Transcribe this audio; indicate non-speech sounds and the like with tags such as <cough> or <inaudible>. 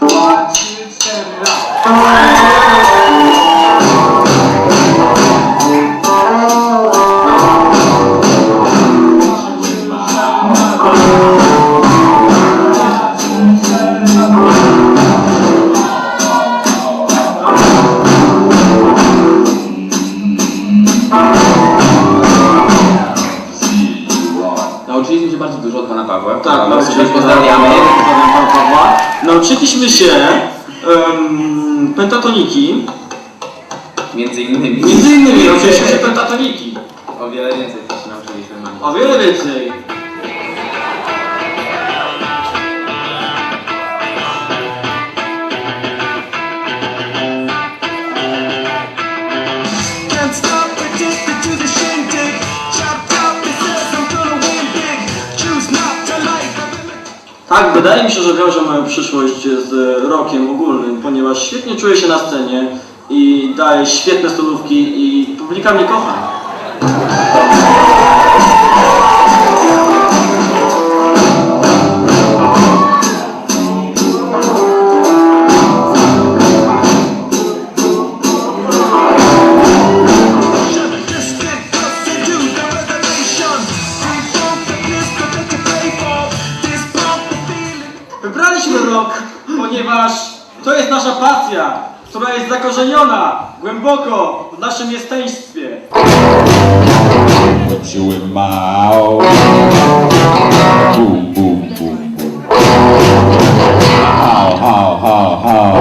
Dwa, trzy, cztery, raz. Nauczyliśmy się bardzo dużo od pana Pawła. Tak, się pozdrawiamy. Nauczyliśmy się em, pentatoniki. Między innymi. Między innymi nauczyliśmy się <laughs> pentatoniki. O wiele więcej się nauczyliśmy. O wiele więcej. Tak, wydaje mi się, że wiąże moją przyszłość z rokiem ogólnym, ponieważ świetnie czuję się na scenie i daję świetne solówki i publika mnie kocha. Wybraliśmy rok, ponieważ to jest nasza pasja, która jest zakorzeniona głęboko w naszym jesteństwie. Mał. Bum, bum, bum, bum. Hał, hał, hał, hał.